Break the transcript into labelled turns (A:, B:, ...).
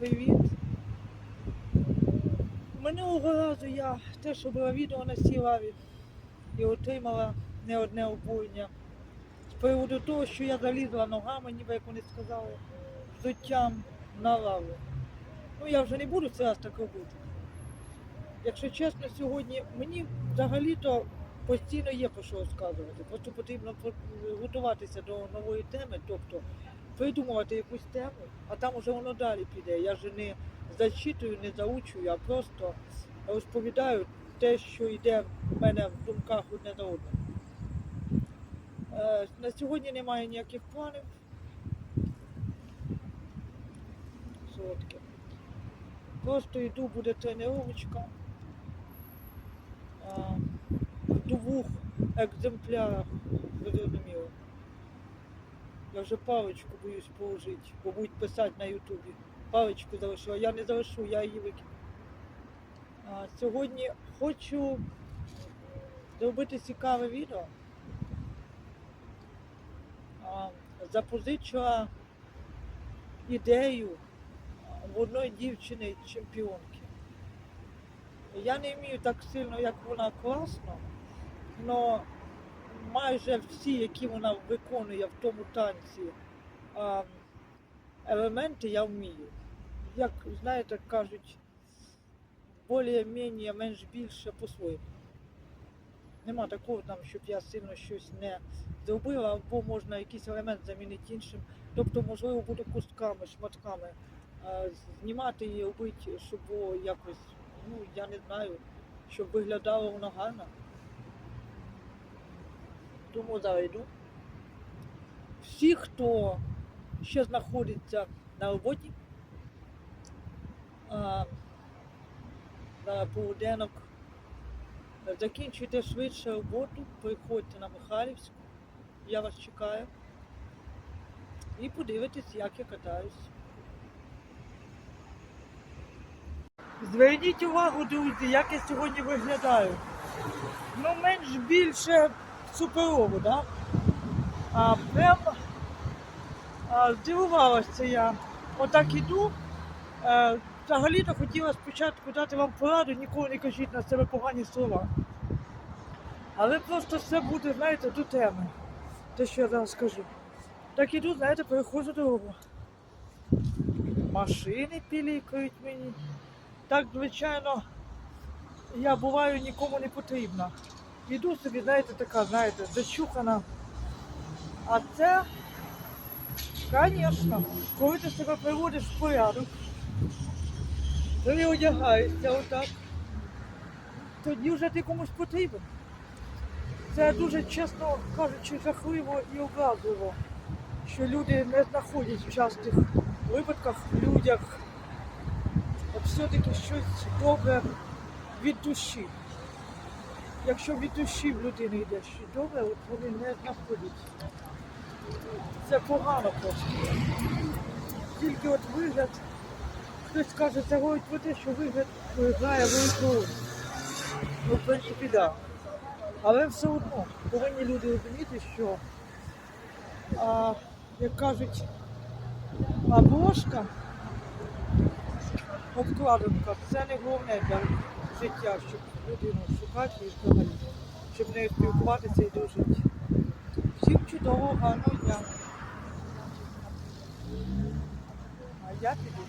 A: привіт. Минулого разу я теж робила відео на цій лаві і отримала не одне обурення. З приводу того, що я залізла ногами, ніби як вони сказали, взуттям на лаву. Ну я вже не буду це раз так робити. Якщо чесно, сьогодні мені взагалі-то постійно є про що розказувати. Просто потрібно готуватися до нової теми, тобто придумувати якусь тему, а там уже воно далі піде. Я ж не зачитую, не заучую, а просто розповідаю те, що йде в мене в думках одне за одним. Е, На сьогодні немає ніяких планів. Солодке. Просто йду, буде тренировочка. В двох екземплярах, ви. Я вже паличку боюсь положити, бо будуть писати на Ютубі. Паличку залишила. Я не залишу, я її викину. А, сьогодні хочу зробити цікаве відео. А, запозичила ідею в одної дівчини чемпіонки. Я не вмію так сильно, як вона класно, але майже всі, які вона виконує в тому танці, елементи я вмію. Як, знаєте, кажуть, більш-менш, менш більше по-своєму. Нема такого там, щоб я сильно щось не зробила, або можна якийсь елемент замінити іншим. Тобто, можливо, буде кустками, шматками а, знімати і робити, щоб було якось, ну я не знаю, щоб виглядало воно гарно. Тому зараз йду. Всі, хто ще знаходиться на роботі, а, зараз полуденок, закінчуйте швидше роботу, приходьте на Михайлівську, я вас чекаю. І подивитесь, як я катаюсь. Зверніть увагу, друзі, як я сьогодні виглядаю. Ну, менш більше суперово, да? А прям а, здивувалася я. Отак іду. Е, взагалі-то хотіла спочатку дати вам пораду, ніколи не кажіть на себе погані слова. Але просто все буде, знаєте, до теми. Те, що я зараз скажу. Так іду, знаєте, переходжу дорогу. Машини пілікають мені. Так, звичайно, я буваю нікому не потрібна. Іду собі, знаєте, така, знаєте, зачухана. А це, звісно, коли ти себе приводиш в порядок, ти одягаєшся отак, тоді вже ти комусь потрібен. Це дуже, чесно кажучи, жахливо і образливо, що люди не знаходять в частих випадках в людях от все-таки щось добре від душі. Якщо від душі в людини йде щось добре, от вони не знаходять. Це погано просто. Тільки от вигляд, хтось каже, це говорить про те, що вигляд грає велику. Ну, в принципі, так. Але все одно повинні люди розуміти, що, а, як кажуть, обложка, обкладинка це не головне для життя, щоб людину шукати і взагалі, щоб нею спілкуватися і дружити. Всім чудового, гарного дня. А я піду.